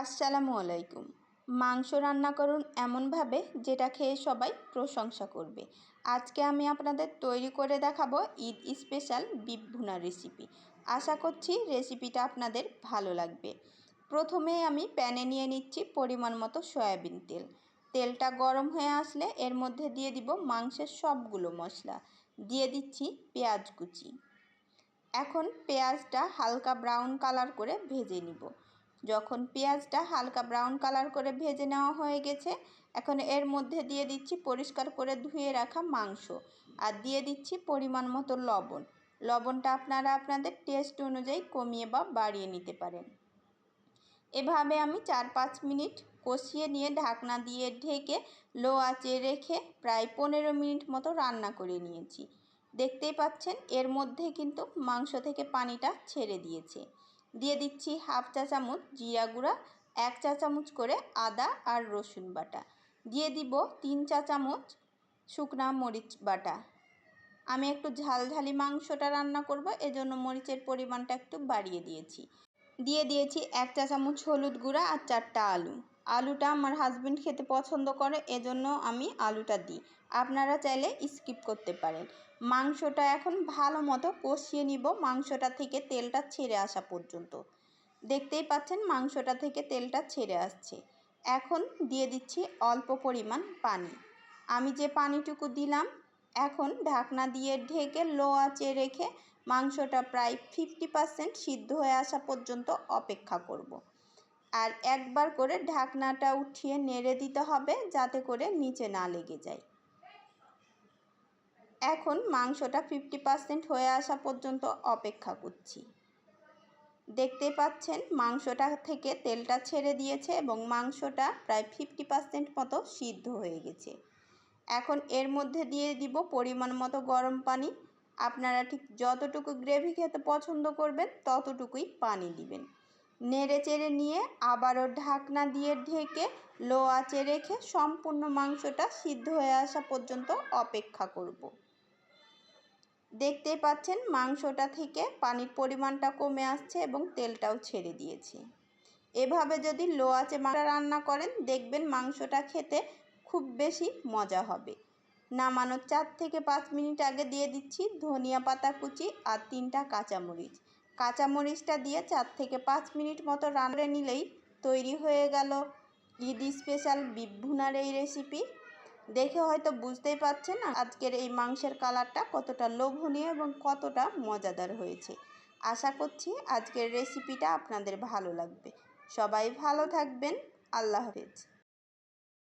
আসসালামু আলাইকুম। মাংস রান্না করুন এমনভাবে যেটা খেয়ে সবাই প্রশংসা করবে। আজকে আমি আপনাদের তৈরি করে দেখাবো Eid special beef bhuna recipe. আশা করছি রেসিপিটা আপনাদের ভালো লাগবে। প্রথমে আমি প্যানে নিয়ে নিচ্ছি পরিমাণ মতো সয়াবিন তেল। তেলটা গরম হয়ে আসলে এর মধ্যে দিয়ে দিব মাংসের সবগুলো মশলা। দিয়ে দিচ্ছি পেঁয়াজ কুচি। এখন পেঁয়াজটা হালকা ব্রাউন কালার করে ভেজে নিব। যখন পেঁয়াজটা হালকা ব্রাউন কালার করে ভেজে নেওয়া হয়ে গেছে, এখন এর মধ্যে দিয়ে দিচ্ছি পরিষ্কার করে ধুয়ে রাখা মাংস আর দিয়ে দিচ্ছি পরিমাণ মতো লবণ। লবণটা আপনারা আপনাদের টেস্ট অনুযায়ী কমিয়ে বা বাড়িয়ে নিতে পারেন। এভাবে আমি চার পাঁচ মিনিট কষিয়ে নিয়ে ঢাকনা দিয়ে ঢেকে লো আঁচে রেখে প্রায় পনেরো মিনিট মতো রান্না করে নিয়েছি। দেখতেই পাচ্ছেন, এর মধ্যে কিন্তু মাংস থেকে পানিটা ছেড়ে দিয়েছে। দিয়ে দিচ্ছি হাফ চা চামচ জিরা গুঁড়া, এক চা চামচ করে আদা আর রসুন বাটা। দিয়ে দিব তিন চা চামচ শুকনা মরিচ বাটা। আমি একটু ঝালঝালি মাংসটা রান্না করব, এজন্য মরিচের পরিমাণটা একটু বাড়িয়ে দিয়েছি। দিয়ে দিয়েছি এক চা চামচ হলুদ গুঁড়া আর চারটা আলু। আলুটা আমার হাজব্যান্ড খেতে পছন্দ করে, এজন্য আমি আলুটা দিই। আপনারা চাইলে স্কিপ করতে পারেন। মাংসটা এখন ভালো মতো কষিয়ে নিব, মাংসটা থেকে তেলটা ছেড়ে আসা পর্যন্ত। দেখতেই পাচ্ছেন মাংসটা থেকে তেলটা ছেড়ে আসছে। এখন দিয়ে দিচ্ছি অল্প পরিমাণ পানি। আমি যে পানিটুকু দিলাম, এখন ঢাকনা দিয়ে ঢেকে লো আঁচে রেখে মাংসটা প্রায় ফিফটি পারসেন্ট সিদ্ধ হয়ে আসা পর্যন্ত অপেক্ষা করব। আর একবার করে ঢাকনাটা উঠিয়ে নেড়ে দিতে হবে যাতে করে নিচে না লেগে যায়। এখন মাংসটা ফিফটি পারসেন্ট হয়ে আসা পর্যন্ত অপেক্ষা করছি। দেখতে পাচ্ছেন মাংসটা থেকে তেলটা ছেড়ে দিয়েছে এবং মাংসটা প্রায় ফিফটি পারসেন্ট মতো সিদ্ধ হয়ে গেছে। এখন এর মধ্যে দিয়ে দিব পরিমাণ মতো গরম পানি। আপনারা ঠিক যতটুকু গ্রেভি খেতে পছন্দ করবেন ততটুকুই পানি দিবেন। নেড়ে চেড়ে নিয়ে আবারও ঢাকনা দিয়ে ঢেকে লো আঁচে রেখে সম্পূর্ণ মাংসটা সিদ্ধ হয়ে আসা পর্যন্ত অপেক্ষা করব। দেখতেই পাচ্ছেন মাংসটা থেকে পানির পরিমাণটা কমে আসছে এবং তেলটাও ছেড়ে দিয়েছে। এভাবে যদি লো আঁচে মাংস রান্না করেন, দেখবেন মাংসটা খেতে খুব বেশি মজা হবে। নামানোর চার থেকে পাঁচ মিনিট আগে দিয়ে দিচ্ছি ধনিয়া পাতা কুচি আর তিনটা কাঁচামরিচ। কাঁচামরিচটা দিয়ে চার থেকে পাঁচ মিনিট মতো রান্না নিলেই তৈরি হয়ে গেল ঈদ স্পেশাল বিভুনার এই রেসিপি দেখে হয়তো বুঝতেই পারছেন আজকের এই মাংসের কালারটা কতটা লোভনীয় এবং কতটা মজাদার হয়েছে। আশা করছি আজকের রেসিপিটা আপনাদের ভালো লাগবে। সবাই ভালো থাকবেন। আল্লাহ হাফেজ।